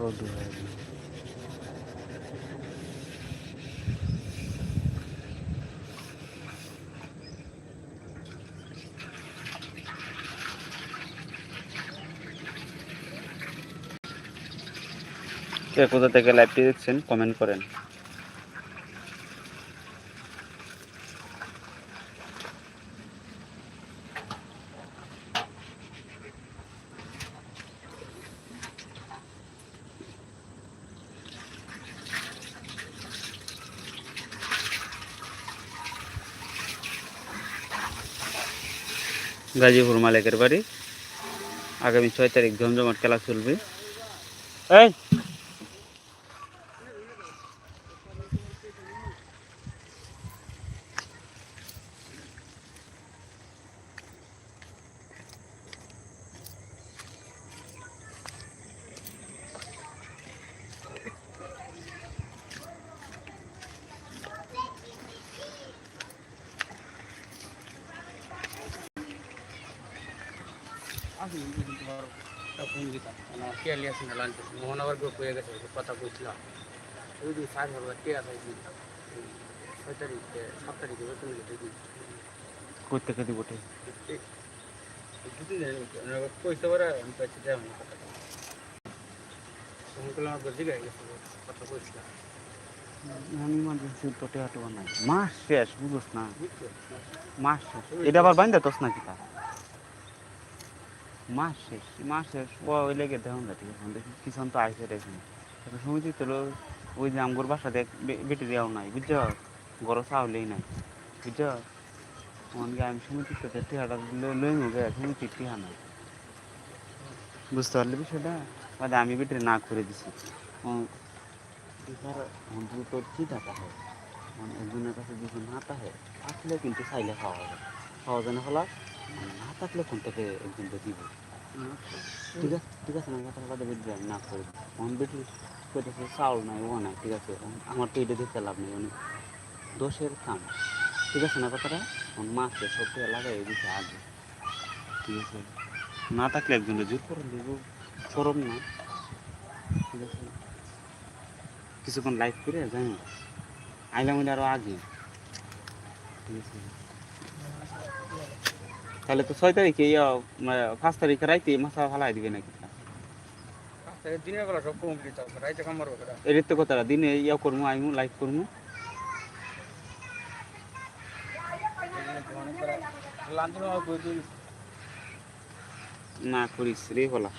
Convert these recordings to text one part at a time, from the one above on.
কে কোথা থেকে লাইভটি দেখছেন কমেন্ট করেন। গাজীপুর মালিকের বাড়ি। আগামী ছয় তারিখ জমজমাট খেলা চলবে। এই আসুন কিন্তু একটা ফোন দিতাম আমার কেয়ারলি আসুন না লাঞ্চ মোহন আবার গ্রুপ গেছে কথা বলছিলাম যদি চার হাজার টিয়া চাইছি এই ছয় তারিখে সাত তারিখে বেতন দিতে দিই কই থেকে দিব দুদিন আমি কথা ফোন করলে আমার তো নাই মাস শেষ, বুঝোস না। মাস শেষ। এটা আবার বাইন্দা তোস না কিতা মাস শেষ মাস শেষ ওই লেগে দেখুন না ঠিক আছে দেখি তো আইসে দেখুন। সমিতি তো ওই যে আমগোর বাসা দেখ বেটি দেওয়াও নাই, বুঝছ? গরো চাউলেই নাই, বুঝছ? মনকে আমি সমিতির সাথে টিহাটা লই মুগে সমিতির টিহা নাই। বুঝতে পারলি বিষয়টা? বাদে আমি বেটির না করে দিছি। তোর কি টাকা হয়? মানে একজনের কাছে যদি না থাকে থাকলে কিন্তু চাইলে খাওয়া হবে। খাওয়া যায় না হলা মানে না থাকলে কোন থেকে একজনকে দিব? ঠিক আছে ঠিক আছে না কথা কথা আমি না করে। অন বেটি কইতেছে চাউল নাই, ও নাই, ঠিক আছে। আমার তো এটা দিতে লাভ নেই অনেক দোষের কাম। ঠিক আছে না কথাটা? অন মাসে সব টাকা লাগাই দিতে আগে। ঠিক আছে? না থাকলে একজনকে জোর করে দেব, সরম না। ঠিক আছে? কিছুক্ষণ লাইভ করে যাই আইলাম ওইটা আরও আগে। ঠিক আছে? তাহলে তো ছয় তারিখে ইয়া মানে পাঁচ তারিখে রাইতে মাথা ফালাই দিবে নাকি? দিনের বেলা সব কমপ্লিট আছে রাইতে কামার এর তো কথা দিনে ইয়া করব আইমু লাইভ করব লাঞ্চ নেওয়া করে না করিস রে বলা।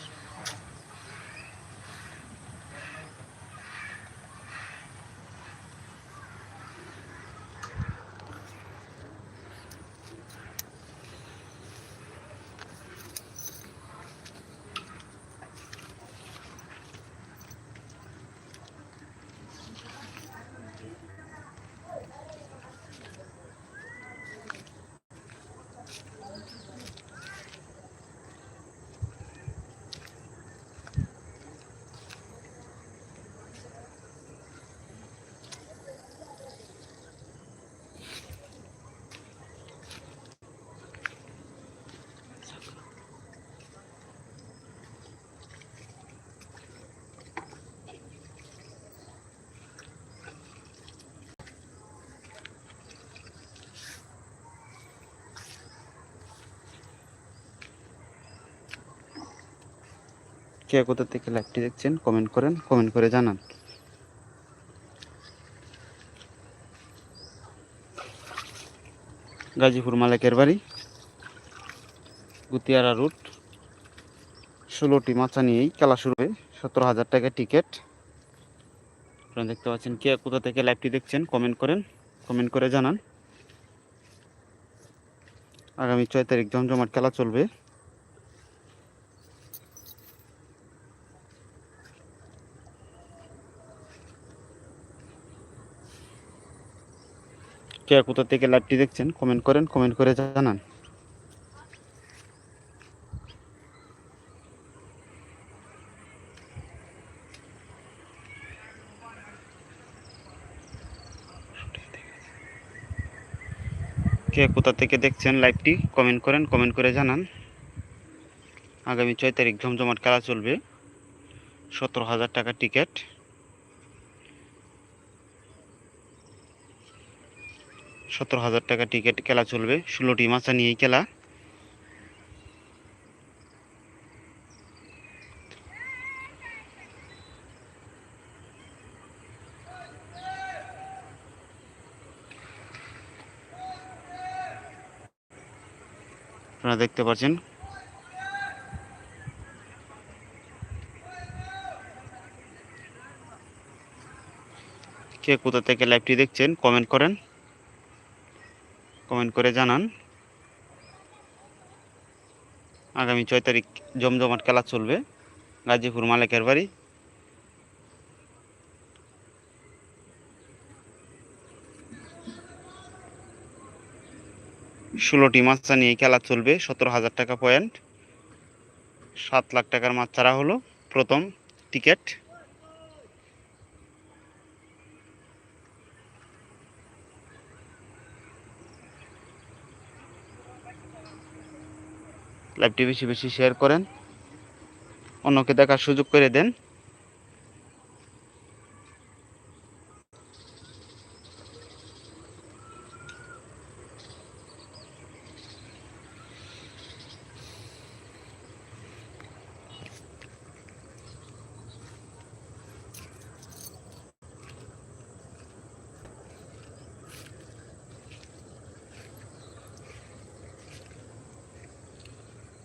কে কোথা থেকে লাইভটি দেখছেন কমেন্ট করেন কমেন্ট করে জানান। গাজীপুর মালিকের বাড়ি, গুতিয়ারা রুট ষোলোটি মাচা নিয়েই খেলা শুরু হবে সতেরো হাজার টাকা টিকিট আপনারা দেখতে পাচ্ছেন কে কোথা থেকে লাইভটি দেখছেন কমেন্ট করেন কমেন্ট করে জানান। আগামী ছয় তারিখ জমজমাট খেলা চলবে। কে কোথা থেকে লাইভটি দেখছেন কমেন্ট করেন কমেন্ট করে জানান। কে কোথা থেকে দেখছেন লাইভটি কমেন্ট করেন কমেন্ট করে জানান। আগামী ছয় তারিখ জমজমাট খেলা চলবে। সতেরো হাজার টাকা টিকিট সতেরো হাজার টাকা টিকিট খেলা চলবে। ষোলোটি মাচা নিয়েই খেলা। আপনারা দেখতে পাচ্ছেন। কে কোথা থেকে লাইভটি দেখছেন কমেন্ট করেন। কমেন্ট করে জানান। আগামী ছয় তারিখ জমজমাট খেলা চলবে, গাজীপুর মালিকের বাড়ি। ষোলোটি মাছ নিয়ে খেলা চলবে, সতেরো হাজার টাকা পয়েন্ট সাত লাখ টাকার মাছ ছাড়া হলো প্রথম টিকিট লাইভটি বেশি বেশি শেয়ার করেন। অন্যকে দেখার সুযোগ করে দেন।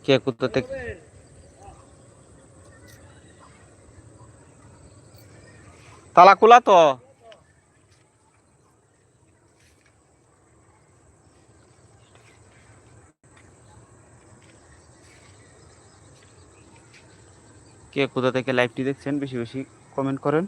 কে কোথা থেকে তালা খোলা তো? কে কোথা থেকে লাইভটি দেখছেন, বেশি বেশি কমেন্ট করেন।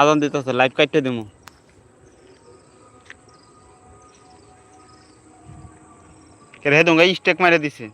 আদান দিতে লাইভ কাটতে দিমু। কে রে দঙ্গা স্টেক মারে দিছে।